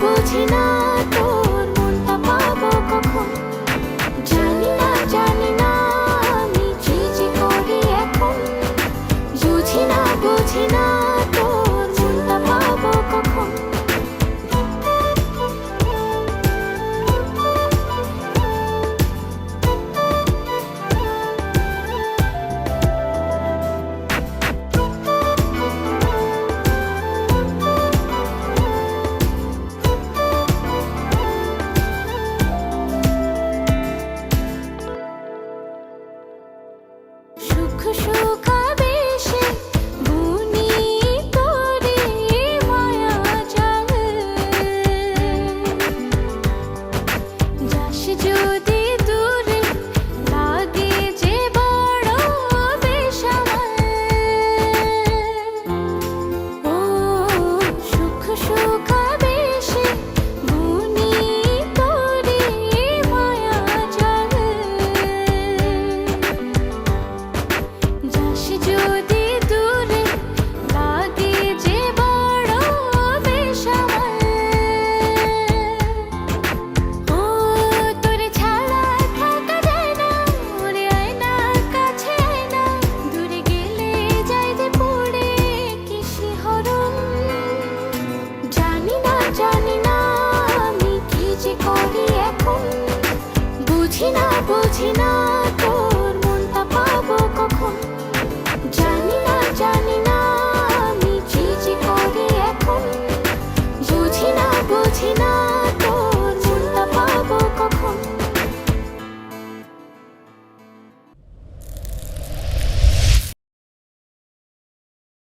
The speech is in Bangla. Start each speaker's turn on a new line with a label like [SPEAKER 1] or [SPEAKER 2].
[SPEAKER 1] বুঝি না 可是 করি এখন? বুঝি না বুঝি না।